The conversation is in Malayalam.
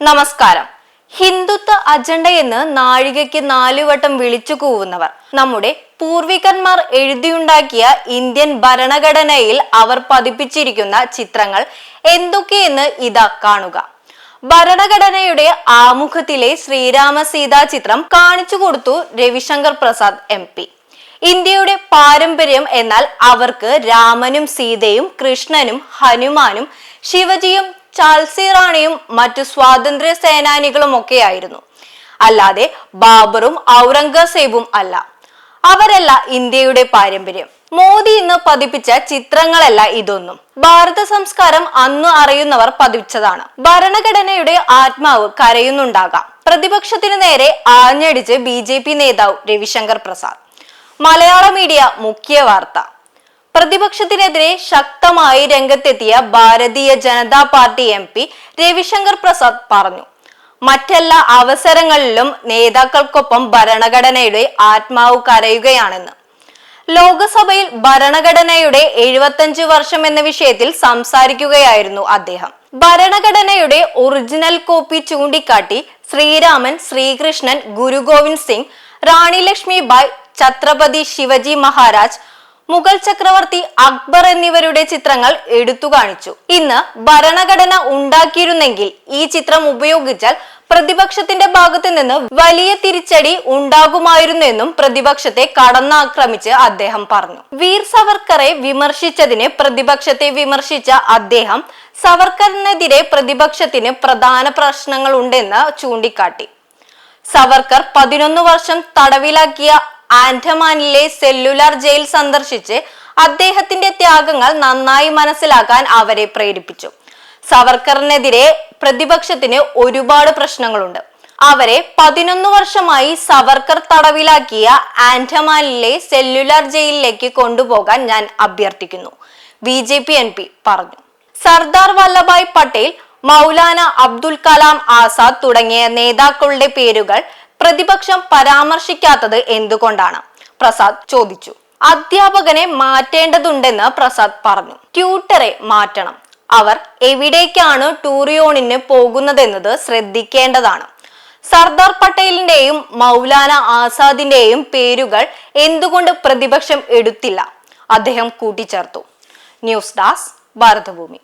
നമസ്കാരം. ഹിന്ദുത്വ അജണ്ട എന്ന് നാഴികയ്ക്ക് നാലുവട്ടം വിളിച്ചു കൂവുന്നവർ. നമ്മുടെ പൂർവികന്മാർ എഴുതിയുണ്ടാക്കിയ ഇന്ത്യൻ ഭരണഘടനയിൽ അവർ പതിപ്പിച്ചിരിക്കുന്ന ചിത്രങ്ങൾ എന്തൊക്കെയെന്ന് ഇതാ കാണുക. ഭരണഘടനയുടെ ആമുഖത്തിലെ ശ്രീരാമ സീതാ ചിത്രം കാണിച്ചു കൊടുത്തു രവിശങ്കർ പ്രസാദ് എം പി. ഇന്ത്യയുടെ പാരമ്പര്യം എന്നാൽ അവർക്ക് രാമനും സീതയും കൃഷ്ണനും ഹനുമാനും ശിവജിയും ചാൾസി റാണിയും മറ്റു സ്വാതന്ത്ര്യ സേനാനികളും ഒക്കെയായിരുന്നു. അല്ലാതെ ബാബറും ഔറംഗസേബും അല്ല. അവരല്ല ഇന്ത്യയുടെ പാരമ്പര്യം. മോദി ഇന്ന് പതിപ്പിച്ച ചിത്രങ്ങളല്ല ഇതൊന്നും. ഭാരത സംസ്കാരം അന്ന് അറിയുന്നവർ പതിപ്പിച്ചതാണ് ഭരണഘടനയുടെ ആത്മാവ് കരയുന്നുണ്ടാകാം. പ്രതിപക്ഷത്തിനു നേരെ ആഞ്ഞടിച്ച് ബി നേതാവ് രവിശങ്കർ പ്രസാദ്. മലയാള മീഡിയ മുഖ്യ വാർത്ത. പ്രതിപക്ഷത്തിനെതിരെ ശക്തമായി രംഗത്തെത്തിയ Bharatiya Janata party M P Ravishankar Prasad പറഞ്ഞു മറ്റെല്ലാ അവസരങ്ങളിലും നേതാക്കൾക്കൊപ്പം ഭരണഘടനയുടെ ആത്മാവ് കരയുകയാണെന്ന്. ലോകസഭയിൽ ഭരണഘടനയുടെ എഴുപത്തഞ്ച് വർഷം എന്ന വിഷയത്തിൽ സംസാരിക്കുകയായിരുന്നു അദ്ദേഹം. ഭരണഘടനയുടെ ഒറിജിനൽ കോപ്പി ചൂണ്ടിക്കാട്ടി ശ്രീരാമൻ ശ്രീകൃഷ്ണൻ ഗുരു ഗോവിന്ദ് സിംഗ് റാണി ലക്ഷ്മി ബായ് ഛത്രപതി ശിവജി മഹാരാജ് മുഗൾ ചക്രവർത്തി അക്ബർ എന്നിവരുടെ ചിത്രങ്ങൾ എടുത്തു കാണിച്ചു. ഇന്ന് ഭരണഘടന ഉണ്ടാക്കിയിരുന്നെങ്കിൽ ഈ ചിത്രം ഉപയോഗിച്ചാൽ പ്രതിപക്ഷത്തിന്റെ ഭാഗത്ത് നിന്ന് വലിയ തിരിച്ചടി ഉണ്ടാകുമായിരുന്നെന്നും പ്രതിപക്ഷത്തെ കടന്നാക്രമിച്ച് അദ്ദേഹം പറഞ്ഞു. വീർ സവർക്കറെ വിമർശിച്ചതിന് പ്രതിപക്ഷത്തെ വിമർശിച്ച അദ്ദേഹം സവർക്കറിനെതിരെ പ്രതിപക്ഷത്തിന് പ്രധാന പ്രശ്നങ്ങൾ ഉണ്ടെന്ന് ചൂണ്ടിക്കാട്ടി. സവർക്കർ പതിനൊന്ന് വർഷം തടവിലാക്കിയ ആൻഡമാനിലെ സെല്ലുലാർ ജയിൽ സന്ദർശിച്ച് അദ്ദേഹത്തിന്റെ ത്യാഗങ്ങൾ നന്നായി മനസ്സിലാക്കാൻ അവരെ പ്രേരിപ്പിച്ചു. സവർക്കറിനെതിരെ പ്രതിപക്ഷത്തിന് ഒരുപാട് പ്രശ്നങ്ങളുണ്ട്. അവരെ പതിനൊന്ന് വർഷമായി സവർക്കർ തടവിലാക്കിയ ആൻഡമാനിലെ സെല്ലുലാർ ജയിലിലേക്ക് കൊണ്ടുപോകാൻ ഞാൻ അഭ്യർത്ഥിക്കുന്നു. B J P M P പറഞ്ഞു. സർദാർ വല്ലഭായ് പട്ടേൽ മൗലാന അബ്ദുൽ കലാം ആസാദ് തുടങ്ങിയ നേതാക്കളുടെ പേരുകൾ പ്രതിപക്ഷം പരാമർശിക്കാത്തത് എന്തുകൊണ്ടാണ്? പ്രസാദ് ചോദിച്ചു. അധ്യാപകനെ മാറ്റേണ്ടതുണ്ടെന്ന് പ്രസാദ് പറഞ്ഞു. ട്യൂട്ടറെ മാറ്റണം. അവർ എവിടേക്കാണ് ടൂറിയോണിന് പോകുന്നതെന്നത് ശ്രദ്ധിക്കേണ്ടതാണ്. സർദാർ പട്ടേലിന്റെയും മൗലാന ആസാദിന്റെയും പേരുകൾ എന്തുകൊണ്ട് പ്രതിപക്ഷം എടുത്തില്ല? അദ്ദേഹം കൂട്ടിച്ചേർത്തു. ന്യൂസ് ഡാസ് ഭാരതഭൂമി.